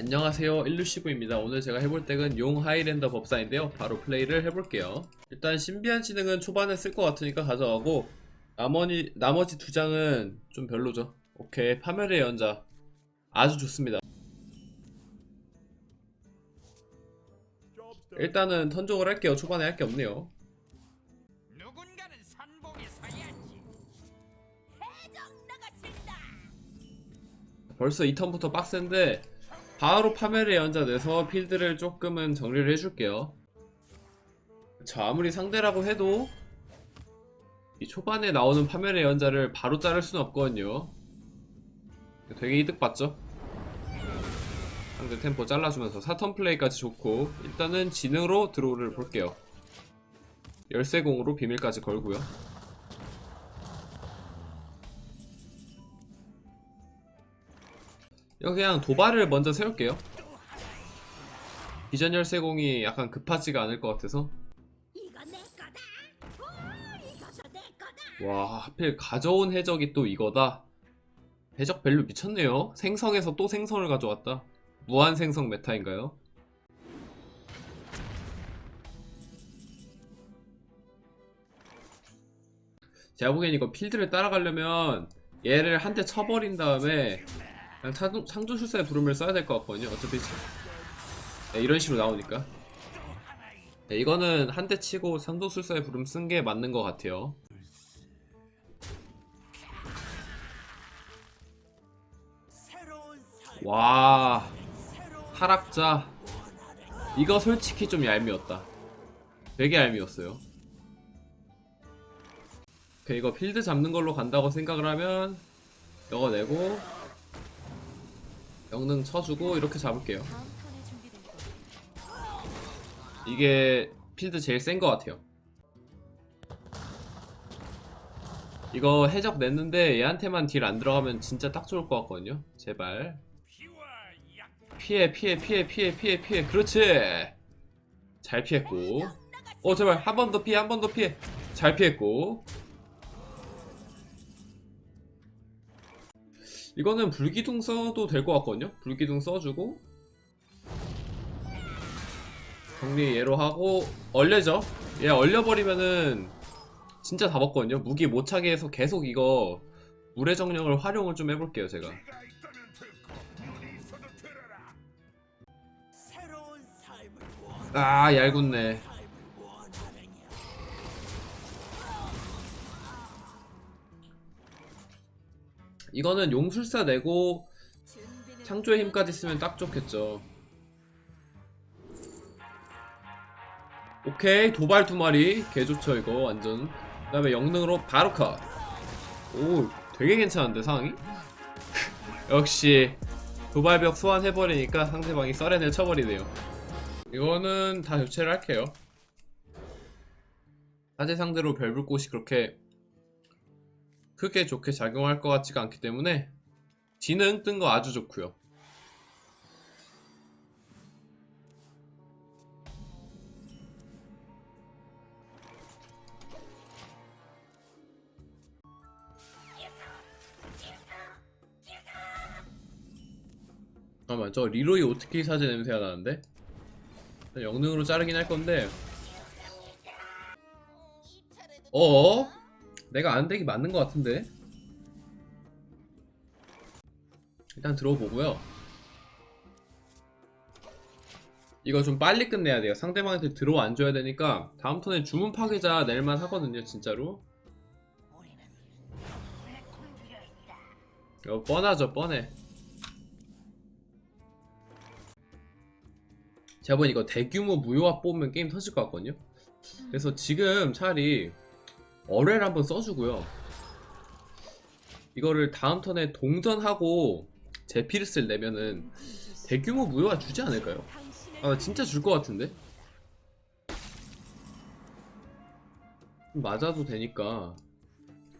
안녕하세요. 일루시브입니다. 오늘 제가 해볼 덱은 용 하이랜더 법사인데요. 바로 플레이를 해볼게요. 일단 신비한 지능은 초반에 쓸 것 같으니까 가져가고 나머지, 나머지 두 장은 좀 별로죠. 오케이. 파멸의 연자. 아주 좋습니다. 일단은 턴종을 할게요. 초반에 할 게 없네요. 벌써 2턴부터 빡센데 바로 파멸의 연자 내서 필드를 조금은 정리를 해줄게요. 저 아무리 상대라고 해도 이 초반에 나오는 파멸의 연자를 바로 자를 수는 없거든요. 되게 이득 봤죠? 상대 템포 잘라주면서 사턴 플레이까지 좋고 일단은 지능으로 드로우를 볼게요. 열쇠공으로 비밀까지 걸고요 이거 그냥 도발을 먼저 세울게요. 비전 열쇠공이 약간 급하지가 않을 것 같아서. 와, 하필 가져온 해적이 또 이거다. 해적 밸류 미쳤네요. 생성에서 또 생성을 가져왔다. 무한 생성 메타인가요? 제가 보기엔 이거 필드를 따라가려면 얘를 한 대 쳐버린 다음에 그냥 창조, 창조술사의 부름을 써야 될 것 같거든요. 어차피 네, 이런 식으로 나오니까. 네, 이거는 한 대 치고 창조술사의 부름 쓴 게 맞는 것 같아요. 와 타락자 이거 솔직히 좀 얄미웠다 되게 얄미웠어요 오케이 이거 필드 잡는 걸로 간다고 생각을 하면 이거 내고 영능 쳐주고 이렇게 잡을게요. 이게 필드 제일 센 것 같아요. 이거 해적 냈는데 얘한테만 딜 안 들어가면 진짜 딱 좋을 것 같거든요. 제발. 피해 피해 피해 피해 피해 피해. 그렇지! 잘 피했고. 어 제발. 한 번 더 피해 한 번 더 피해. 잘 피했고 이거는 불기둥 써도 될 것 같거든요? 불기둥 써주고. 정리 얘로 하고. 얼려져 얘 얼려버리면은 진짜 다 먹거든요? 무기 못 차게 해서 계속 이거 물의 정령을 활용을 좀 해볼게요 제가. 아 얄궂네 이거는 용술사 내고 창조의 힘까지 쓰면 딱 좋겠죠. 오케이 도발 두 마리. 개 좋죠 이거 완전. 그 다음에 영능으로 바로 컷오 되게 괜찮은데 상황이? 역시 도발벽 소환해버리니까 상대방이 썰렌을 쳐버리네요. 이거는 다 교체를 할게요. 사제 상대로 별불꽃이 그렇게 크게 좋게 작용할 것 같지가 않기 때문에 지능 뜬 거 아주 좋고요 잠깐만 저 리로이 오트키 사제 냄새가 나는데? 영능으로 자르긴 할 건데 어어? 내가 아는 덱이 맞는 것 같은데? 일단 들어보고요. 이거 좀 빨리 끝내야 돼요. 상대방한테 들어 안 줘야 되니까 다음 턴에 주문 파괴자 낼만 하거든요 진짜로. 이거 뻔하죠 뻔해. 제가 보니 이거 대규모 무효화 뽑으면 게임 터질 것 같거든요. 그래서 지금 차라리 어뢰를 한번 써주고요 이거를 다음 턴에 동전하고 제피르스를 내면은 대규모 무효화 주지 않을까요? 아 진짜 줄 것 같은데? 맞아도 되니까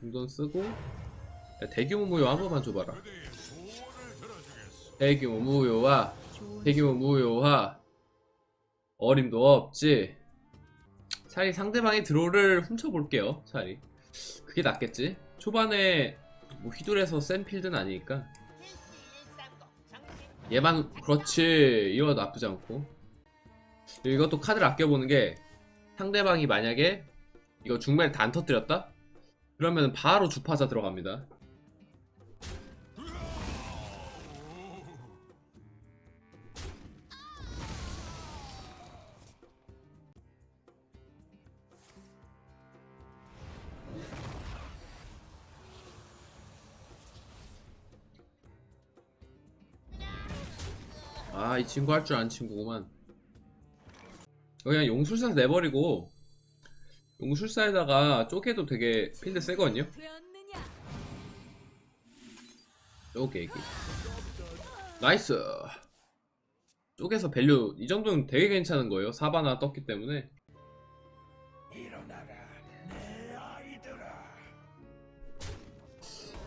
동전 쓰고 야, 대규모 무효 한 번만 줘봐라 대규모 무효화 대규모 무효화 어림도 없지 차라리 상대방의 드로를 훔쳐볼게요 차라리. 그게 낫겠지? 초반에 뭐 휘둘해서 센 필드는 아니니까. 얘만 그렇지. 이거 나쁘지 않고. 이것도 카드를 아껴보는 게 상대방이 만약에 이거 중간에 다 안 터뜨렸다? 그러면 바로 주파자 들어갑니다 아 이 친구 할 줄 아는 친구구만. 그냥 용술사 내버리고 용술사에다가 쪼개도 되게 필드 세거든요? 쪼개기 나이스! 쪼개서 밸류 이 정도는 되게 괜찮은 거예요. 사바나 떴기 때문에.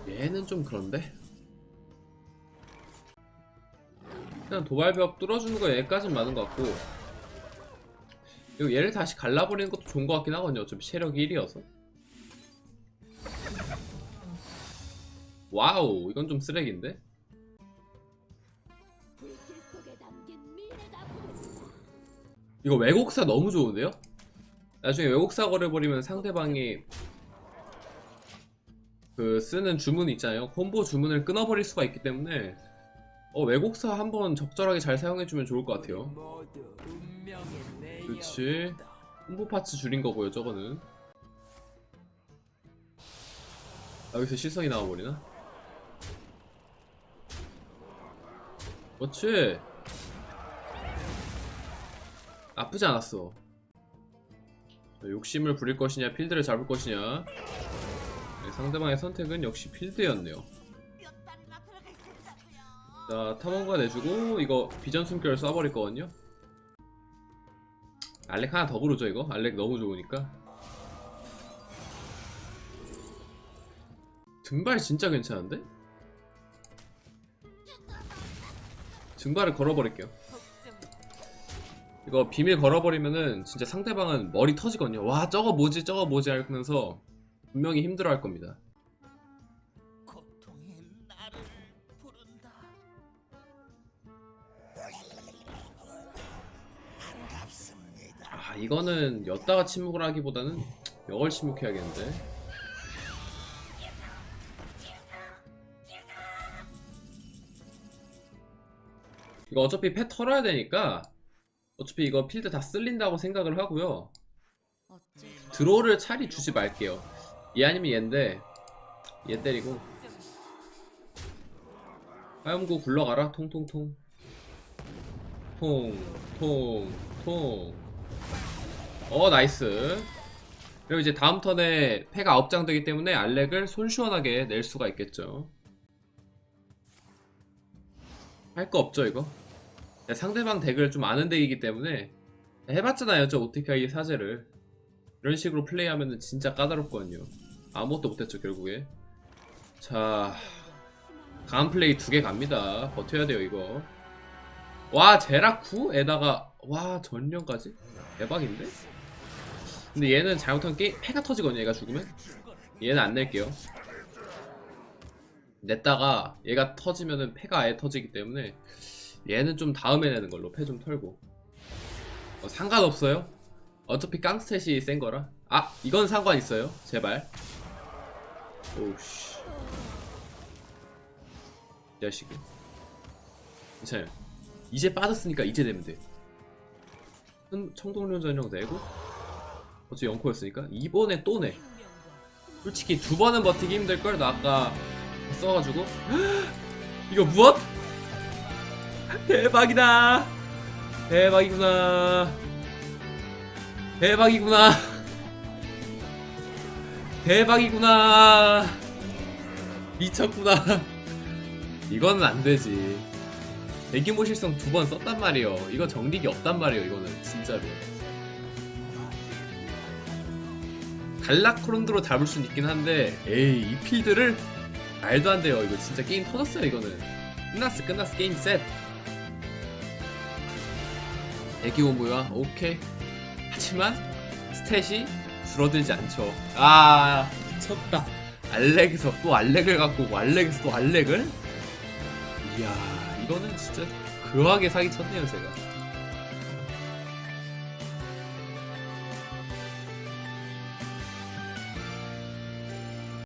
얘는 좀 그런데 그냥 도발벽 뚫어주는 거 얘까진 많은 것 같고 그리고 얘를 다시 갈라버리는 것도 좋은 것 같긴 하거든요 어차피 체력이 1이어서 와우 이건 좀 쓰레기인데. 이거 왜곡사 너무 좋은데요? 나중에 왜곡사 걸어버리면 상대방이 그 쓰는 주문 있잖아요 콤보 주문을 끊어버릴 수가 있기 때문에 어 왜곡사 한번 적절하게 잘 사용해주면 좋을 것 같아요. 그렇지 콤보 파츠 줄인 거고요 저거는? 아, 여기서 실성이 나와버리나? 그렇지. 나쁘지 않았어. 자, 욕심을 부릴 것이냐 필드를 잡을 것이냐. 네, 상대방의 선택은 역시 필드였네요 자 탐험가 내주고 이거 비전 숨결 쏴버릴 거거든요. 알렉 하나 더 부르죠 이거? 알렉 너무 좋으니까. 등발 진짜 괜찮은데? 등발을 걸어버릴게요. 이거 비밀 걸어버리면은 진짜 상대방은 머리 터지거든요. 와 저거 뭐지 저거 뭐지 하면서 분명히 힘들어할 겁니다 이거는 엿다가 침묵을 하기보다는 역을 침묵해야겠는데. 이거 어차피 패 털어야 되니까 어차피 이거 필드 다 쓸린다고 생각을 하고요. 드로우를 차라리 주지 말게요. 얘 아니면 얘인데 얘 때리고. 화염구 굴러가라. 통통통. 통통통 어 나이스. 그리고 이제 다음 턴에 패가 업장되기 때문에 알렉을 손시원하게 낼 수가 있겠죠. 할 거 없죠 이거? 상대방 덱을 좀 아는 덱이기 때문에 해봤잖아요 저 오티카이 사제를. 이런 식으로 플레이하면 진짜 까다롭거든요. 아무것도 못했죠 결국에. 자 강한 플레이 두 개 갑니다. 버텨야 돼요 이거. 와 제라쿠에다가 와 전령까지? 대박인데 근데 얘는 잘못하면 게임 패가 터지거든요 얘가 죽으면? 얘는 안 낼게요. 냈다가 얘가 터지면은 패가 아예 터지기 때문에 얘는 좀 다음에 내는 걸로 패 좀 털고. 어, 상관없어요? 어차피 깡스탯이 센 거라? 아 이건 상관 있어요 제발. 오우씨. 이 자식이 괜찮아요. 이제 빠졌으니까 이제 되면 돼. 은- 청동련 전령 내고 어차피 영코였으니까. 이번에 또내 솔직히 두 번은 버티기 힘들걸? 나 아까 써가지고. 이거 무엇? 대박이다. 대박이구나. 대박이구나. 대박이구나. 미쳤구나. 이거는 안되지. 대규모 실성 두 번 썼단 말이에요. 이거 정리기 없단 말이에요 이거는. 진짜로 갈라크론드로 잡을 순 있긴 한데 에이 이 필드를 말도 안 돼요. 이거 진짜 게임 터졌어요 이거는. 끝났어 끝났어. 게임 셋. 대규모 모야? 오케이. 하지만 스탯이 줄어들지 않죠. 아 미쳤다. 알렉에서 또 알렉을 갖고 오고 알렉에서 또 알렉을? 이야 이거는 진짜 그하게 사기쳤네요 제가